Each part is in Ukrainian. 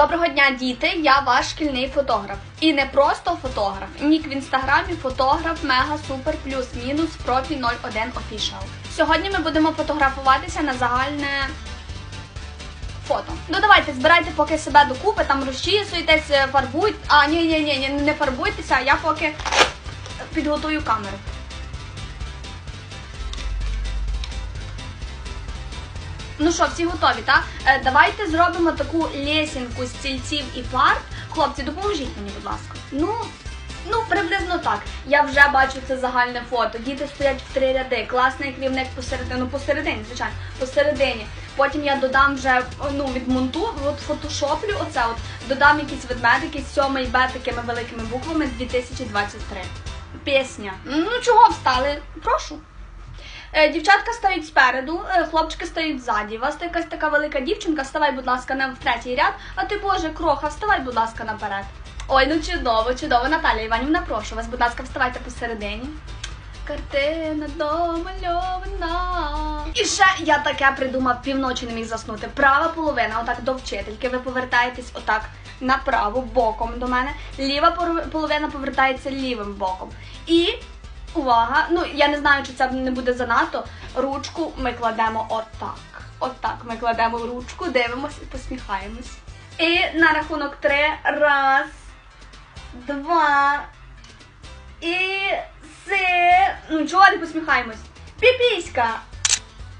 Доброго дня, діти! Я ваш шкільний фотограф. І не просто фотограф. Нік в інстаграмі фотограф мега супер плюс мінус профі 01 official. Сьогодні ми будемо фотографуватися на загальне фото. Ну давайте збирайте поки себе докупи, там розчісуйтесь, фарбуйте. А, ні, ні, ні, не фарбуйтеся, а я поки підготую камеру. Ну що, всі готові, так? Е, давайте зробимо таку лесінку з стільців і парт. Хлопці, допоможіть мені, будь ласка. Ну, ну, приблизно так. Я вже бачу це загальне фото. Діти стоять в три ряди. Класний керівник посередині, ну посередині, звичайно, посередині. Потім я додам вже ну, відмонту, от фотошоплю оце от, додам якісь ведмедики, з 7 Б такими великими буквами 2023. Пісня. Ну чого встали? Прошу. Е, Дівчатка стоять спереду, е, хлопчики стоять ззаді. У вас якась така велика дівчинка, вставай, будь ласка, на в третій ряд. А ти, Боже, кроха, вставай, будь ласка, наперед. Ой, ну чудово, чудово. Наталя Іванівна, прошу вас, будь ласка, вставайте посередині. Картина домальована. І ще я таке придумав, півночі не міг заснути. Права половина, отак до вчительки. Ви повертаєтесь отак направо, боком до мене. Ліва половина повертається лівим боком. І увага! Ну я не знаю, чи це не буде занадто. Ручку ми кладемо отак. Отак ми кладемо ручку, дивимося і посміхаємось. І на рахунок три. Раз, два. І це. Ну чого не посміхаємось? Піпіська!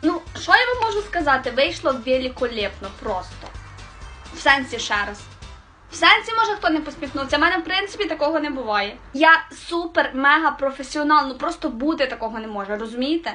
Ну, що я вам можу сказати? Вийшло великолепно просто. В сенсі ще раз. В сенсі, може, хто не посміхнувся. У мене, в принципі, такого не буває. Я супер, мега професіонал, ну просто бути такого не може, розумієте?